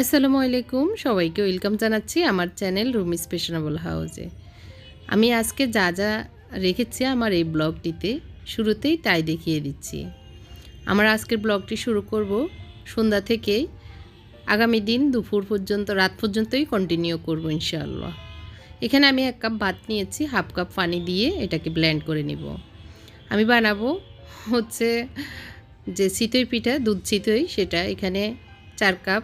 আসসালামু আলাইকুম। সবাইকে ওয়েলকাম জানাচ্ছি আমার চ্যানেল রুমি স্পেশনেবল হাউসে আমি আজকে যা যা রেখেছি আমার এই ব্লগটিতে শুরুতেই তাই দেখিয়ে দিচ্ছি। আমার আজকের ব্লগটি শুরু করব সন্ধ্যা থেকে আগামী দিন দুপুর পর্যন্ত, রাত পর্যন্তই কন্টিনিউ করব ইনশাআল্লাহ। এখানে আমি এক কাপ ভাত নিয়েছি, হাফ কাপ পানি দিয়ে এটাকে ব্লেন্ড করে নিব। আমি বানাবো হচ্ছে যে চিতই পিঠা, দুধ চিতই সেটা এখানে চার কাপ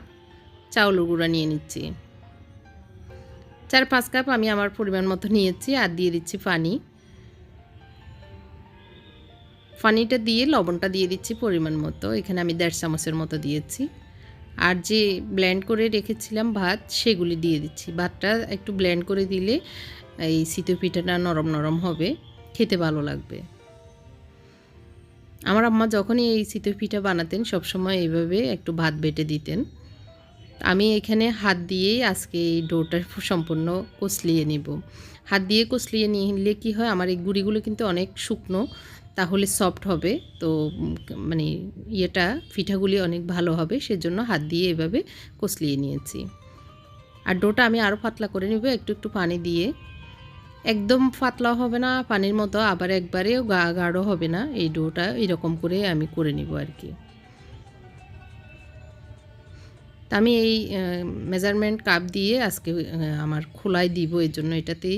চাউলের গুঁড়া নিয়ে নিচ্ছি। চার পাঁচ কাপ আমি আমার পরিমাণ মতো নিয়েছি আর দিয়ে দিচ্ছি পানি পানিটা দিয়ে, লবণটা দিয়ে দিচ্ছি পরিমাণ মতো। এখানে আমি দেড় চামচের মতো দিয়েছি। আর যে ব্লেন্ড করে রেখেছিলাম ভাত, সেগুলি দিয়ে দিচ্ছি। ভাতটা একটু ব্লেন্ড করে দিলে এই শীত পিঠাটা নরম নরম হবে, খেতে ভালো লাগবে। আমার আম্মা যখনই এই শীত পিঠা বানাতেন, সবসময় এইভাবে একটু ভাত বেটে দিতেন। আমি এখানে হাত দিয়েই আজকে এই ডোটা সম্পূর্ণ কষলিয়ে নিব। হাত দিয়ে কষলিয়ে নিলে কি হয়, আমার এই গুঁড়িগুলো কিন্তু অনেক শুকনো, তাহলে সফট হবে। তো মানে ইয়েটা, পিঠাগুলি অনেক ভালো হবে, সেজন্য হাত দিয়ে এভাবে কষলিয়ে নিয়েছি। আর ডোটা আমি আরও পাতলা করে নিব, একটু একটু পানি দিয়ে। একদম পাতলাও হবে না, পানির মতো আবার একবারেও গা গাঢ় হবে না, এই ডোটা এরকম করে আমি করে নিব আর কি। তা আমি এই মেজারমেন্ট কাপ দিয়ে আজকে আমার খোলাই দিব এর জন্য এটাতেই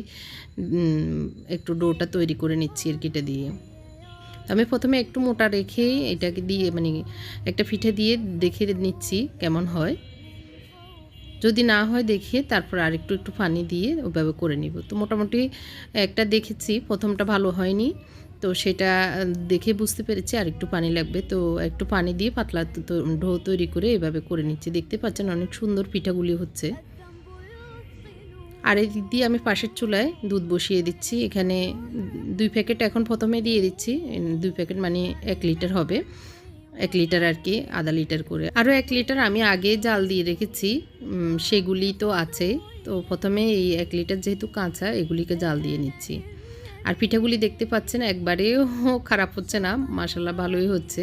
একটু ডোটা তৈরি করে নিচ্ছি আর কিটা দিয়ে। আমি প্রথমে একটু মোটা রেখে এটাকে দিয়ে মানে একটা পিঠে দিয়ে দেখে নিচ্ছি কেমন হয়। যদি না হয় দেখিয়ে তারপর আরেকটু একটু একটু পানি দিয়ে ওভাবে করে নিব। তো মোটামুটি একটা দেখেছি, প্রথমটা ভালো হয়নি। তো সেটা দেখে বুঝতে পেরেছি, আর একটু পানি লাগবে। তো একটু পানি দিয়ে পাতলা ঢো তৈরি করে এভাবে করে নিচ্ছি। দেখতে পাচ্ছেন অনেক সুন্দর পিঠাগুলি হচ্ছে। আর এই দিয়ে আমি পাশের চুলায় দুধ বসিয়ে দিচ্ছি। এখানে দুই প্যাকেট এখন প্রথমে দিয়ে দিচ্ছি। দুই প্যাকেট মানে এক লিটার হবে। এক লিটার আর কি, আধা লিটার করে। আরও এক লিটার আমি আগে জাল দিয়ে রেখেছি। সেগুলি তো আছে। তো প্রথমে এই এক লিটার যেহেতু কাঁচা, এগুলিকে জাল দিয়ে নিচ্ছি। আর পিঠাগুলি দেখতে পাচ্ছেন, একবারেও খারাপ হচ্ছে না মাসাল্লাহ ভালোই হচ্ছে।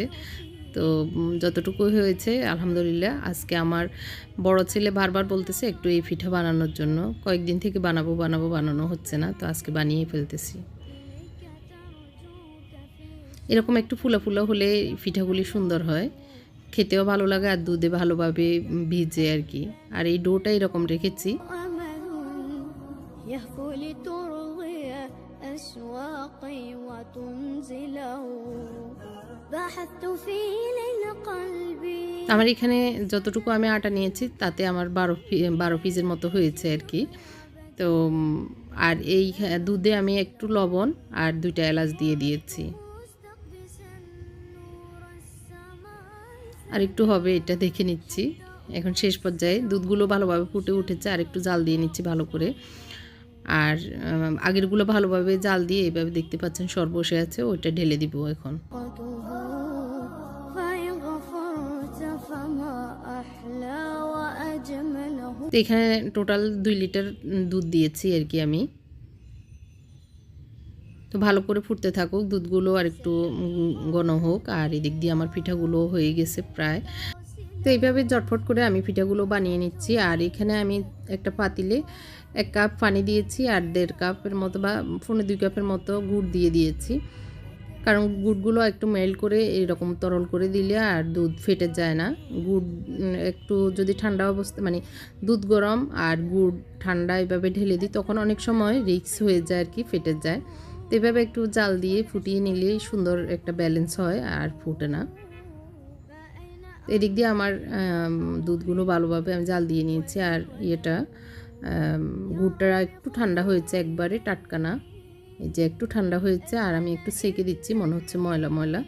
তো যতটুকু হয়েছে, আলহামদুলিল্লাহ। আজকে আমার বড় ছেলে বারবার বলতেছে একটু এই পিঠা বানানোর জন্য। কয়েকদিন থেকে বানাবো বানাবো, বানানো হচ্ছে না, তো আজকে বানিয়ে ফেলতেছি। এরকম একটু ফুলা ফুলা হলে পিঠাগুলি সুন্দর হয়। খেতেও ভালো লাগে আর দুধে ভালোভাবে ভিজে আর কি। আর এই ডোটা এরকম রেখেছি। أشواقي وتنزله بحثت في قلبي আমার এখানে যতটুকু আমি আটা নিয়েছি তাতে আমার বারো বারো পিসের মতো হয়েছে আর কি তো আর এই দুধে আমি একটু লবণ আর দুইটা এলাচ দিয়ে দিয়েছি আর একটু হবে এটা দেখে নিচ্ছি এখন শেষ পর্যায়ে দুধগুলো ভালোভাবে ফুটে উঠেছে আর একটু জাল দিয়ে নিচ্ছি ভালো করে আর আগেরগুলো ভালোভাবে জাল দিয়ে এইভাবে দেখতে পাচ্ছেন সর বসে আছে, ওইটা ঢেলে দিব এখন। এখানে টোটাল দুই লিটার দুধ দিয়েছি আর কি আমি। তো ভালো করে ফুটতে থাকুক, দুধগুলো আর একটু ঘন হোক, আর এদিক দিয়ে আমার পিঠাগুলো হয়ে গেছে প্রায়। তো এইভাবে জটফট করে আমি পিঠাগুলো বানিয়ে নিচ্ছি। আর এখানে আমি একটা পাতিলে এক কাপ পানি দিয়েছি আর দেড় কাপের মতো বা ফোনে দুই কাপের মতো গুড় দিয়ে দিয়েছি। কারণ গুড়গুলো একটু মেল্ট করে এরকম তরল করে দিলে আর দুধ ফেটে যায় না। গুড় একটু যদি ঠান্ডা অবস্থা মানে দুধ গরম আর গুড় ঠান্ডা এভাবে ঢেলে দিই, তখন অনেক সময় রিক্স হয়ে যায় আর কি, ফেটে যায়। তো এভাবে একটু জাল দিয়ে ফুটিয়ে নিলেই সুন্দর একটা ব্যালেন্স হয় আর ফুটে না। এদিক দিয়ে আমার দুধগুলো ভালোভাবে আমি জাল দিয়ে নিয়েছি আর ইয়েটা গুড়টা একটু ঠান্ডা হয়েছে একবারে টাটকা না এই যে একটু ঠান্ডা হয়েছে আর আমি একটু সেকে দিচ্ছি, মনে হচ্ছে ময়লা ময়লা।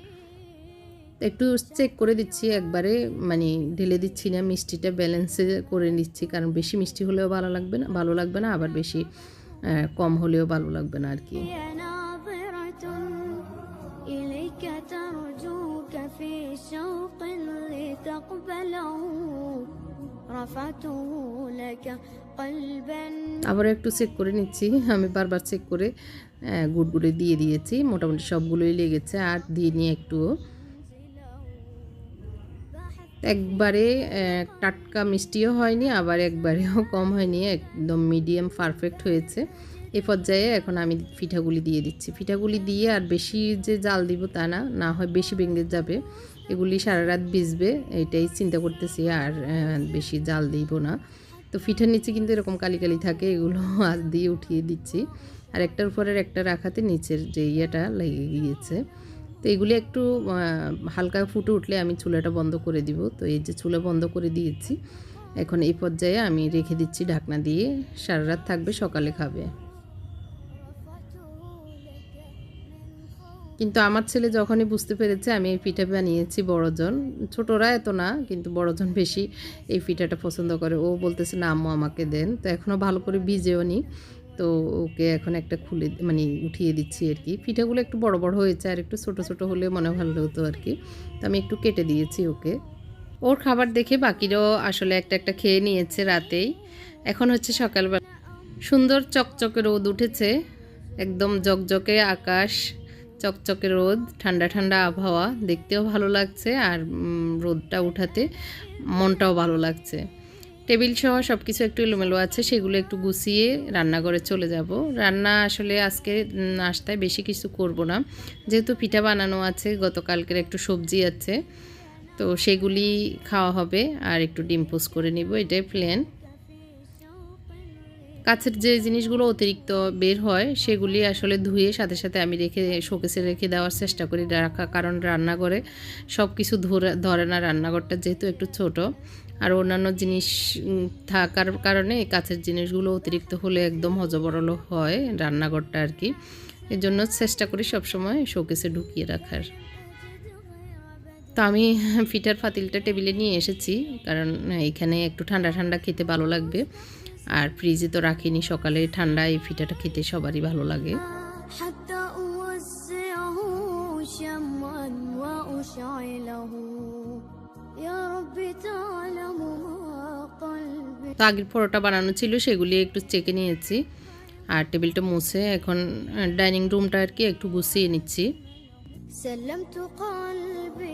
একটু চেক করে দিচ্ছি একবারে মানে ঢেলে দিচ্ছি না, মিষ্টিটা ব্যালেন্সে করে নিচ্ছি, কারণ বেশি মিষ্টি হলেও ভালো লাগবে না, ভালো লাগবে না, আবার বেশি কম হলেও ভালো লাগবে না আর কি। আবার একটু চেক করে নিচ্ছি। আমি বারবার চেক করে গুড়গুড়ে দিয়ে দিয়েছি। মোটামুটি সবগুলোই লেগেছে। আর দিয়ে নিয়ে একটু একবারে টাটকা মিষ্টিও হয়নি, আবার একবারেও কম হয়নি। একদম মিডিয়াম পারফেক্ট হয়েছে। এই পর্যায়ে এখন আমি পিঠাগুলি দিয়ে দিচ্ছি। পিঠাগুলি দিয়ে আর বেশি যে জাল দিব তা না না হয় বেশি ভেঙে যাবে। এগুলি সারা রাত ভিজবে, এটাই চিন্তা করতেছি আর বেশি জাল দিব না। তো পিঠার নিচে কিন্তু এরকম কালি কালি থাকে, এগুলো হাত দিয়ে উঠিয়ে দিচ্ছি। আর একটার উপরের একটা রাখাতে নিচের যে ইয়েটা লেগে গিয়েছে। তো এগুলি একটু হালকা ফুটে উঠলে আমি চুলাটা বন্ধ করে দিব। তো এই যে চুলা বন্ধ করে দিয়েছি, এখন এই পর্যায়ে আমি রেখে দিচ্ছি ঢাকনা দিয়ে। সারা রাত থাকবে, সকালে খাবে। কিন্তু আমার ছেলে যখনই বুঝতে পেরেছে আমি এই পিঠা বানিয়েছি বড়জন, ছোটরা এত না, কিন্তু বড়জন বেশি এই পিঠাটা পছন্দ করে। ও বলতেছে, না আম্মু, আমাকে দেন। তো এখনও ভালো করে ভিজেও নি। তো ওকে এখন একটা খুলে মানে উঠিয়ে দিচ্ছি আর কি। পিঠাগুলো একটু বড় বড় হয়েছে আর একটু ছোট ছোট হলে মনে ভালো হতো আর কি। তো আমি একটু কেটে দিয়েছি ওকে। ওর খাবার দেখে বাকিরাও আসলে একটা একটা খেয়ে নিয়েছে রাতেই। এখন হচ্ছে সকালবেলা। সুন্দর চকচকে রোদ উঠেছে, একদম জকজকে আকাশ। চকচকে রোদ, ঠান্ডা ঠান্ডা আবহাওয়া, দেখতেও ভালো লাগছে আর রোদটা উঠাতে মনটাও ভালো লাগছে। টেবিল সহ সব কিছু একটু এলোমেলো আছে, সেগুলো একটু গুছিয়ে রান্নাঘরে চলে যাব। রান্না আসলে আজকে নাস্তায় বেশি কিছু করব না। যেহেতু পিঠা বানানো আছে, গতকালকের একটু সবজি আছে, তো সেগুলি খাওয়া হবে আর একটু ডিম পোস্ট করে নিব, এটাই প্ল্যান কাছের যে জিনিসগুলো অতিরিক্ত বের হয়, সেগুলি আসলে ধুয়ে সাথে সাথে আমি রেখে, শোকেসে রেখে দেওয়ার চেষ্টা করি রাখা। কারণ রান্নাঘরে সব কিছু ধরে না, রান্নাঘরটা যেহেতু একটু ছোট। আর অন্যান্য জিনিস থাকার কারণে কাছের জিনিসগুলো অতিরিক্ত হলে একদম হজবরল হয় রান্নাঘরটা আর কি। এর জন্য চেষ্টা করি সবসময় শোকেসে ঢুকিয়ে রাখার। তো আমি ফিটার ফাতিলটা টেবিলে নিয়ে এসেছি, কারণ এখানে একটু ঠান্ডা ঠান্ডা খেতে ভালো লাগবে। আর ফ্রিজে তো রাখিনি সকালে ঠান্ডা এই পিঠাটা খেতে সবারই ভালো লাগে। তো আগের পরোটা বানানো ছিল সেগুলি একটু চেকে নিয়েছি। আর টেবিলটা মুছে এখন ডাইনিং রুমটা আর কি একটু গুছিয়ে নিচ্ছি। সাল্লাম তো কলবে।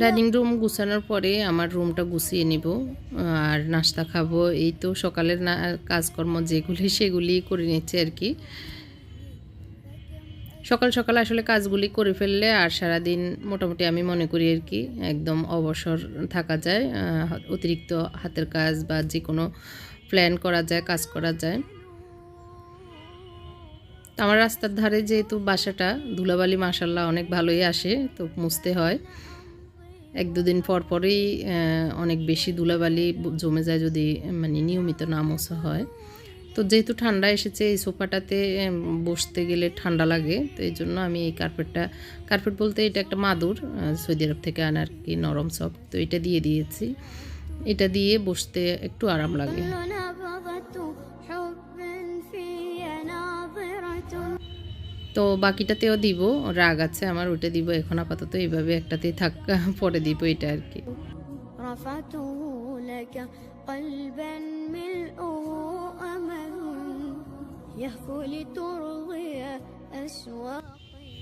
ডাইনিং রুম গুছানোর পরে আমার রুমটা গুছিয়ে নিব, আর নাস্তা খাব। এই তো সকালের না, কাজকর্ম যেগুলি সেগুলি করে নিচ্ছে আর কি। সকাল সকাল আসলে কাজগুলি করে ফেললে আর সারাদিন মোটামুটি আমি মনে করি আর কি, একদম অবসর থাকা যায় অতিরিক্ত হাতের কাজ বা যে কোনো প্ল্যান করা যায়, কাজ করা যায়। আমার রাস্তার ধারে যেহেতু বাসাটা, ধুলাবালি মাসাল্লাহ অনেক ভালোই আসে, তো মুছতে হয়। এক দুদিন পর পরেই অনেক বেশি ধুলাবালি জমে যায় যদি মানে নিয়মিত না মোছা হয়। তো যেহেতু ঠান্ডা এসেছে, এই সোফাটাতে বসতে গেলে ঠান্ডা লাগে। তো এই জন্য আমি এই কার্পেটটা, কার্পেট বলতে এটা একটা মাদুর সৌদি আরব থেকে আনা আর কি, নরম সফট তো এটা দিয়ে দিয়েছি। এটা দিয়ে বসতে একটু আরাম লাগে। তো বাকিটাতেও দিব রাগ আছে আমার ওটা দিব এখন আপাতত এইভাবে একটাতেই থাক পরে দিব এটা আর কি।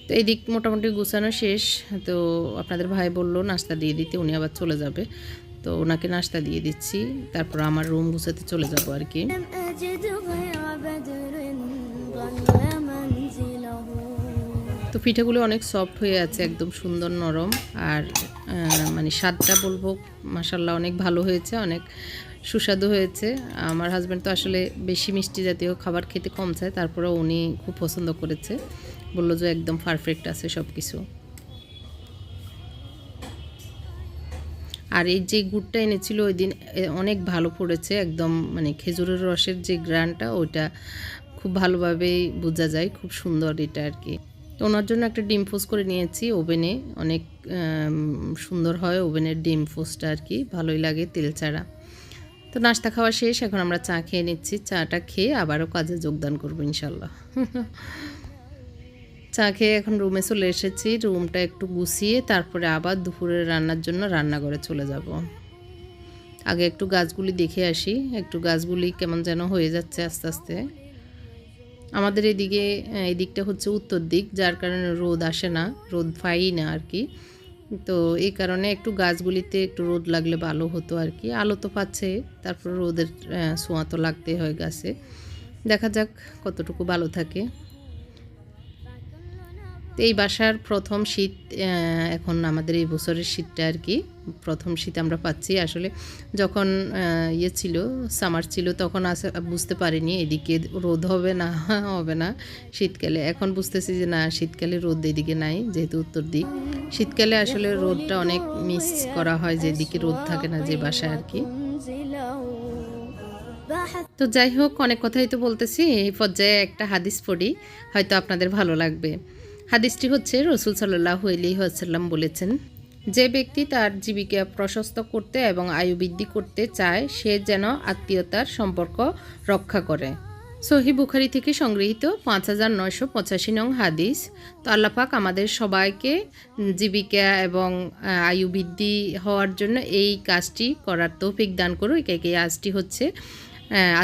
তো এই দিক মোটামুটি গুছানো শেষ তো আপনাদের ভাই বলল নাস্তা দিয়ে দিতে উনি আবার চলে যাবে। তো ওনাকে নাস্তা দিয়ে দিচ্ছি তারপর আমার রুম গুছাতে চলে যাব আর কি। তো পিঠাগুলো অনেক সফট হয়ে আছে, একদম সুন্দর নরম। আর মানে স্বাদটা বলব মাসাল্লাহ অনেক ভালো হয়েছে, অনেক সুস্বাদু হয়েছে। আমার হাজব্যান্ড তো আসলে বেশি মিষ্টি জাতীয় খাবার খেতে কম চায় তারপরে উনি খুব পছন্দ করেছে। বলল যে একদম পারফেক্ট আছে সব কিছু আর এই যে গুড়টা এনেছিল ওই দিন অনেক ভালো পড়েছে, একদম মানে খেজুরের রসের যে গ্রানটা, ওইটা খুব ভালোভাবেই বোঝা যায়, খুব সুন্দর এটা আর কি। তো ওনার জন্য একটা ডিম ফোস করে নিয়েছি ওভেনে। অনেক সুন্দর হয় ওভেনের ডিম ফোসটা আর কি, ভালোই লাগে তেল ছাড়া। তো নাস্তা খাওয়া শেষ, এখন আমরা চা খেয়ে নিচ্ছি। চাটা খেয়ে আবারও কাজে যোগদান করব ইনশাল্লাহ। চা খেয়ে এখন রুমে চলে এসেছি, রুমটা একটু গুছিয়ে তারপরে আবার দুপুরের রান্নার জন্য রান্নাঘরে চলে যাব। আগে একটু গাছগুলি দেখে আসি, একটু গাছগুলি কেমন যেন হয়ে যাচ্ছে আস্তে আস্তে। আমাদের এদিকে এদিকটা হচ্ছে উত্তর দিক, যার কারণে রোদ আসে না, রোদ পাই না আর কি। তো এই কারণে একটু গাছগুলিতে একটু রোদ লাগলে ভালো হতো আর কি। আলো তো পাচ্ছে, তারপর রোদের সোঁয়া ছোঁয়া তো লাগতে হয় গাছে। দেখা যাক কতটুকু ভালো থাকে। তো এই বাসার প্রথম শীত এখন আমাদের এই বছরের শীতটা আর কি, প্রথম শীত আমরা পাচ্ছি। আসলে যখন ইয়ে ছিল সামার ছিল, তখন আসে, বুঝতে পারিনি এদিকে রোদ হবে না হবে না শীতকালে। এখন বুঝতেছি যে না, শীতকালে রোদ এদিকে নাই, যেহেতু উত্তর দিক। শীতকালে আসলে রোদটা অনেক মিস করা হয় যেদিকে রোদ থাকে না যে বাসায় আর কি। তো যাই হোক, অনেক কথাই তো বলতেছি। এই পর্যায়ে একটা হাদিস পড়ি, হয়তো আপনাদের ভালো লাগবে। হাদিসটি হচ্ছে রসুল সাল্লাহ আসাল্লাম বলেছেন যে ব্যক্তি তার জীবিকা প্রশস্ত করতে এবং আয়ু বৃদ্ধি করতে চায় সে যেন আত্মীয়তার সম্পর্ক রক্ষা করে। সহি বুখারি থেকে সংগৃহীত পাঁচ হাজার নয়শো পঁচাশি নং হাদিস। তো আল্লাপাক আমাদের সবাইকে জীবিকা এবং আয়ু বৃদ্ধি হওয়ার জন্য এই কাজটি করার তৌফিক দান করুক। এই কাজটি হচ্ছে আহ,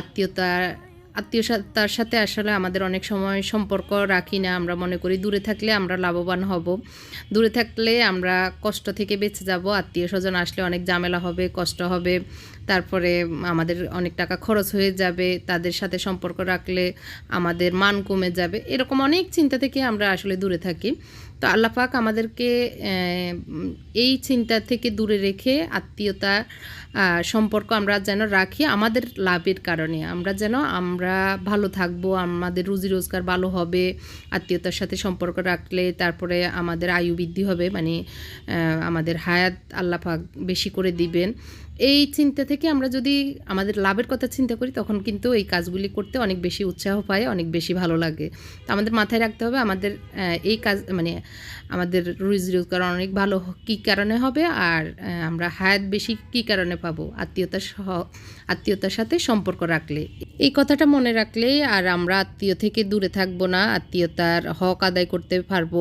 আত্মীয়তা আত্মীয়তার সাথে আসলে আমাদের অনেক সময় সম্পর্ক রাখি না। আমরা মনে করি দূরে থাকলে আমরা লাভবান হব। দূরে থাকলে আমরা কষ্ট থেকে বেঁচে যাব। আত্মীয় স্বজন আসলে অনেক ঝামেলা হবে, কষ্ট হবে। তারপরে আমাদের অনেক টাকা খরচ হয়ে যাবে। তাদের সাথে সম্পর্ক রাখলে আমাদের মান কমে যাবে। এরকম অনেক চিন্তা থেকে আমরা আসলে দূরে থাকি। তো আল্লাহ পাক আমাদেরকে এই চিন্তা থেকে দূরে রেখে আত্মীয়তা সম্পর্ক আমরা যেন রাখি আমাদের লাভের কারণে। আমরা যেন, আমরা ভালো থাকব, আমাদের রুজি রোজগার ভালো হবে, আত্মীয়তার সাথে সম্পর্ক রাখলে তারপরে আমাদের আয়ু বৃদ্ধি হবে মানে আমাদের হায়াত আল্লাহ পাক বেশি করে দিবেন। এই চিন্তা থেকে আমরা যদি আমাদের লাভের কথা চিন্তা করি, তখন কিন্তু এই কাজগুলি করতে অনেক বেশি উৎসাহ পায়, অনেক বেশি ভালো লাগে। তো আমাদের মাথায় রাখতে হবে, আমাদের এই কাজ মানে আমাদের রুজি রোজগার অনেক ভালো কী কারণে হবে, আর আমরা হায়াত বেশি কী কারণে পাবো? আত্মীয়তা সহ আত্মীয়তার সাথে সম্পর্ক রাখলে। এই কথাটা মনে রাখলে আর আমরা আত্মীয় থেকে দূরে থাকব না, আত্মীয়তার হক আদায় করতে পারব।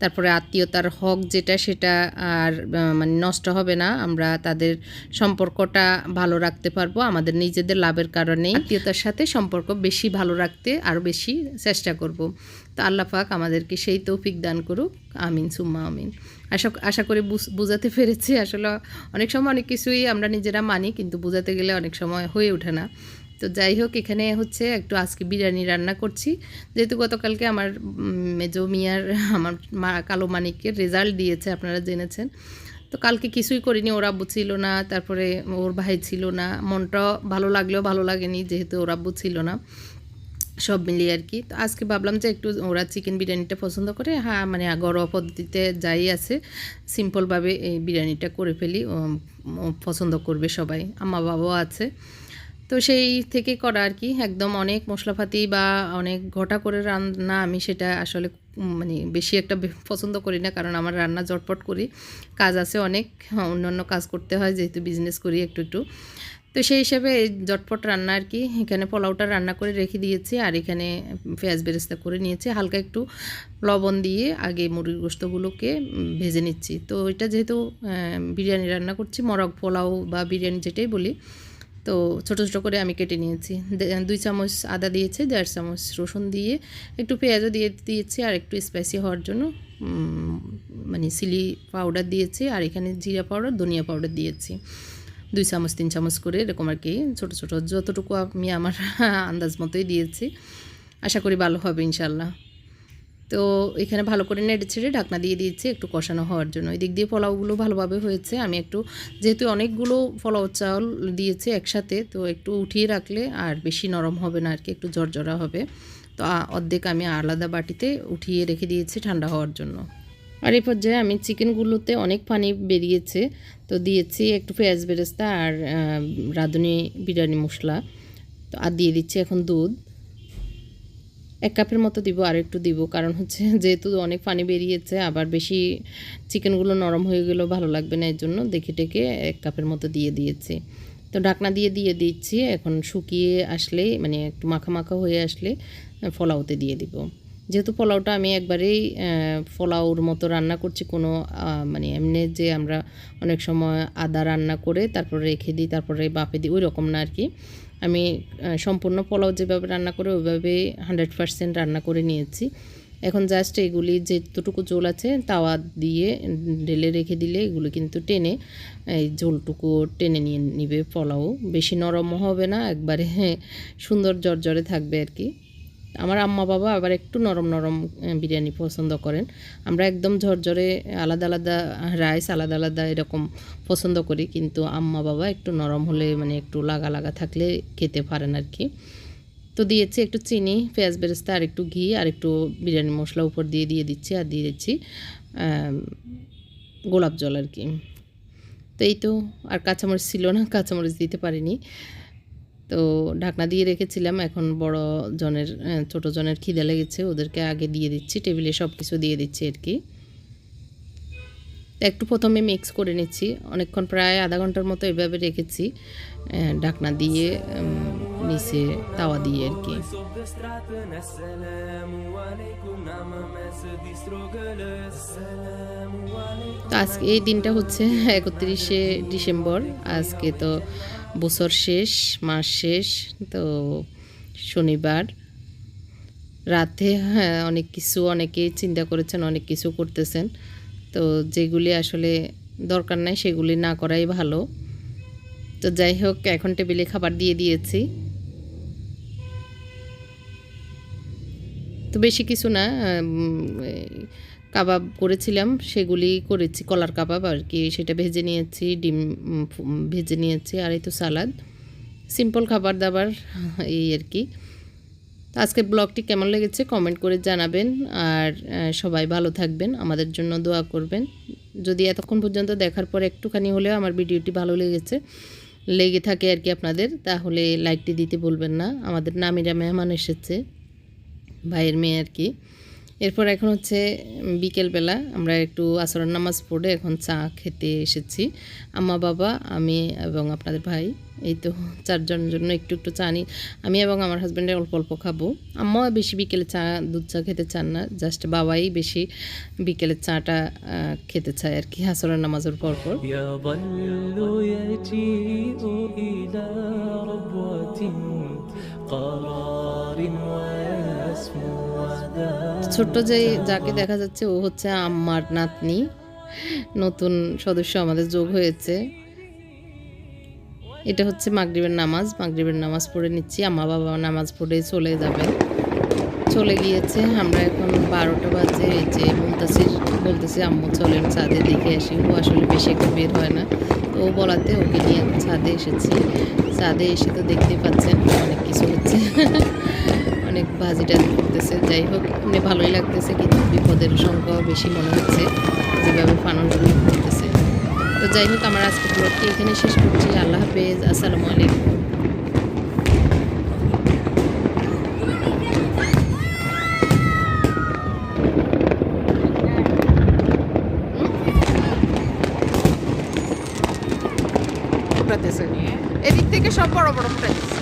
তারপরে আত্মীয়তার হক যেটা সেটা আর মানে নষ্ট হবে না। আমরা তাদের সম্পর্কটা ভালো রাখতে পারব। আমাদের নিজেদের লাভের কারণেই আত্মীয়তার সাথে সম্পর্ক বেশি ভালো রাখতে আরও বেশি চেষ্টা করব। তো আল্লাহ পাক আমাদেরকে সেই তৌফিক দান করুক। আমিন, সুম্মা আমিন। আশা আশা করি বুঝ- বুঝাতে পেরেছি। আসলে অনেক সময় অনেক কিছুই আমরা নিজেরা মানি, কিন্তু বোঝাতে গেলে অনেক সময় হয়ে ওঠে না। তো যাই হোক, এখানে হচ্ছে একটু আজকে বিরিয়ানি রান্না করছি। যেহেতু গতকালকে আমার মেজো মিয়ার, আমার মা, কালো মানিকের রেজাল্ট দিয়েছে, আপনারা জেনেছেন। তো কালকে কিছুই করিনি, ওর আব্বু ছিল না, তারপরে ওর ভাই ছিল না। মনটা ভালো লাগলেও ভালো লাগেনি, যেহেতু ওর আব্বু ছিল না। সব মিলিয়ে আর কি। তো আজকে ভাবলাম যে একটু ওরা চিকেন বিরিয়ানিটা পছন্দ করে হ্যাঁ মানে ঘরোয়া পদ্ধতিতে যাই আছে সিম্পলভাবে এই বিরিয়ানিটা করে ফেলি পছন্দ করবে সবাই আম্মা বাবাও আছে। তো সেই থেকে করা আর কি একদম অনেক মশলাপাতি বা অনেক ঘটা করে রান্না আমি সেটা আসলে মানে বেশি একটা পছন্দ করি না কারণ আমার রান্না জটপট করি কাজ আছে অনেক হ্যাঁ, অন্যান্য কাজ করতে হয় যেহেতু বিজনেস করি একটু একটু। তো সেই হিসাবে এই জটপট রান্না আর কি, এখানে পোলাওটা রান্না করে রেখে দিয়েছি আর এখানে পেঁয়াজ বেরেস্তা করে নিয়েছি। হালকা একটু লবণ দিয়ে আগে মুরগির গোস্তগুলোকে ভেজে নিচ্ছি। তো এটা যেহেতু বিরিয়ানি রান্না করছি, মরগ পোলাও বা বিরিয়ানি যেটাই বলি, তো ছোটো ছোটো করে আমি কেটে নিয়েছি। দুই চামচ আদা দিয়েছি, দেড় চামচ রসুন দিয়ে একটু পেঁয়াজও দিয়ে দিয়েছি আর একটু স্পাইসি হওয়ার জন্য মানে চিলি পাউডার দিয়েছি আর এখানে জিরা পাউডার ধনিয়া পাউডার দিয়েছি। দুই চামচ, তিন চামচ করে এরকম আর কি, ছোটো ছোটো, যতটুকু আমি আমার আন্দাজ মতোই দিয়েছি। আশা করি ভালো হবে ইনশাল্লাহ তো এখানে ভালো করে নেড়ে ছেড়ে ঢাকনা দিয়ে দিয়েছি, একটু কষানো হওয়ার জন্য। এদিক দিয়ে পোলাওগুলো ভালোভাবে হয়েছে। আমি একটু, যেহেতু অনেকগুলো পোলাও চাউল দিয়েছি একসাথে, তো একটু উঠিয়ে রাখলে আর বেশি নরম হবে না আর কি, একটু জর্জরা হবে। তো অর্ধেক আমি আলাদা বাটিতে উঠিয়ে রেখে দিয়েছি ঠান্ডা হওয়ার জন্য। আর এই পর্যায়ে আমি চিকেনগুলোতে অনেক পানি বেরিয়েছে, তো দিয়েছি একটু পেঁয়াজ বেরেস্তা আর রাঁধুনি বিরিয়ানি মশলা। তো আর দিয়ে দিচ্ছি এখন দুধ। এক কাপের মতো দিব, আর একটু দিব, কারণ হচ্ছে যেহেতু অনেক পানি বেরিয়েছে, আবার বেশি চিকেনগুলো নরম হয়ে গেলেও ভালো লাগবে না এর জন্য দেখে টেকে এক কাপের মতো দিয়ে দিয়েছি। তো ঢাকনা দিয়ে দিয়ে দিচ্ছি, এখন শুকিয়ে আসলে মানে একটু মাখা মাখা হয়ে আসলে, ফলাওতে দিয়ে দিব। যেহেতু পোলাওটা আমি একবারেই পোলাওর মতো রান্না করছি, কোনো মানে এমনি যে আমরা অনেক সময় আদা রান্না করে তারপরে রেখে দিই, তারপরে বাপে দিই, ওই রকম না আর কি। আমি সম্পূর্ণ পোলাও যেভাবে রান্না করে ওইভাবে হান্ড্রেড পার্সেন্ট রান্না করে নিয়েছি। এখন জাস্ট এগুলি যেতটুকু জোল আছে তাওয়া দিয়ে ঢেলে রেখে দিলে এগুলো কিন্তু টেনে, এই ঝোলটুকু টেনে নিয়ে নিবে পোলাও। বেশি নরমও হবে না, একবারে সুন্দর জর্জরে থাকবে আর কি। আমার আম্মা বাবা আবার একটু নরম নরম বিরিয়ানি পছন্দ করেন। আমরা একদম ঝরঝরে আলাদা আলাদা রাইস আলাদা আলাদা এরকম পছন্দ করি, কিন্তু আম্মা বাবা একটু নরম হলে মানে একটু লাগা লাগা থাকলে খেতে পারেন আর কি। তো দিয়েছি একটু চিনি, পেঁয়াজ বেরেস্তা, আর একটু ঘি, আর একটু বিরিয়ানি মশলা উপর দিয়ে দিয়ে দিচ্ছি, আর দিয়ে দিচ্ছি গোলাপ জল আর কি। তো এই তো, আর কাঁচামরিচ ছিল না, কাঁচামরিচ দিতে পারিনি। তো ঢাকনা দিয়ে রেখেছিলাম এখন বড় জনের ছোট জনের খিদে লেগেছে, ওদেরকে আগে দিয়ে দিচ্ছি, টেবিলে সব কিছু দিয়ে দিচ্ছি আর কি একটু প্রথমে মিক্স করে নিচ্ছি, অনেকক্ষণ প্রায় আধা ঘণ্টার মতো এভাবে রেখেছি ঢাকনা দিয়ে নিচে তাওয়া দিয়ে আর কি. তো আজকে এই দিনটা হচ্ছে একত্রিশে ডিসেম্বর, আজকে তো বছর শেষ, মাস শেষ, তো শনিবার। রাতে হ্যাঁ অনেক কিছু অনেকেই চিন্তা করেছেন, অনেক কিছু করতেছেন। তো যেগুলি আসলে দরকার নাই, সেগুলি না করাই ভালো। তো যাই হোক, এখন টেবিলে খাবার দিয়ে দিয়েছি। তো বেশি কিছু না কাবাব করেছিলাম, সেগুলি করেছি, কলার কাবাব আর কি, সেটা ভেজে নিয়েছি, ডিম ভেজে নিয়েছি, আর এই তো সালাদ। সিম্পল খাবার দাবার, এই আর কি। আজকের ব্লগটি কেমন লেগেছে কমেন্ট করে জানাবেন, আর সবাই ভালো থাকবেন, আমাদের জন্য দোয়া করবেন। যদি এতক্ষণ পর্যন্ত দেখার পর একটুখানি হলেও আমার ভিডিওটি ভালো লেগেছে, লেগে থাকে আর কি আপনাদের, তাহলে লাইকটি দিতে বলবেন না। আমাদের নামিরা মেহমান এসেছে, ভাইয়ের মেয়ে আর কি। এরপর এখন হচ্ছে বিকেলবেলা আমরা একটু আসরের নামাজ পড়ে এখন চা খেতে এসেছি আম্মা বাবা আমি এবং আপনাদের ভাই এই তো চারজনের জন্য একটু একটু চা নিই আমি এবং আমার হাজব্যান্ডের অল্প অল্প খাবো আম্মাও বেশি বিকেলে চা দুধ চা খেতে চান না জাস্ট বাবাই বেশি বিকেলে চাটা আহ, খেতে চায় আর কি আসরের নামাজের পর পর يظل يجيء إلى ربوة قرار ويسمو ذا ছোট্ট যে যাকে দেখা যাচ্ছে, ও হচ্ছে আম্মার নাতনি। নতুন সদস্য আমাদের যোগ হয়েছে। এটা হচ্ছে মাগরিবের নামাজ। মাগরিবের নামাজ পড়ে নিচ্ছি। আম্মা বাবা নামাজ পড়ে চলে যাবেন চলে গিয়েছে। আমরা এখন বারোটা বাজে। এই যে মুমতাসির বলতেছে, আম্মু চলেন ছাদে দেখে আসি। ও আসলে বেশি একটা বের হয় না। তো ও বলাতে ওকে নিয়ে ছাদে এসেছি। ছাদে এসে তো দেখতেই পাচ্ছেন। বাজি টাজি করতেছে, যাই হোক এমনি ভালোই লাগতেছে কিন্তু বিপদের সংখ্যাও বেশি মনে হচ্ছে যেভাবে ফানুসগুলো করতেছে। তো যাই হোক, আমার আজকে ব্লগটি এখানে শেষ করছি। আল্লাহ হাফেজ, আসসালামু আলাইকুম। এদিক থেকে সব বড় বড় ফুটাতেছে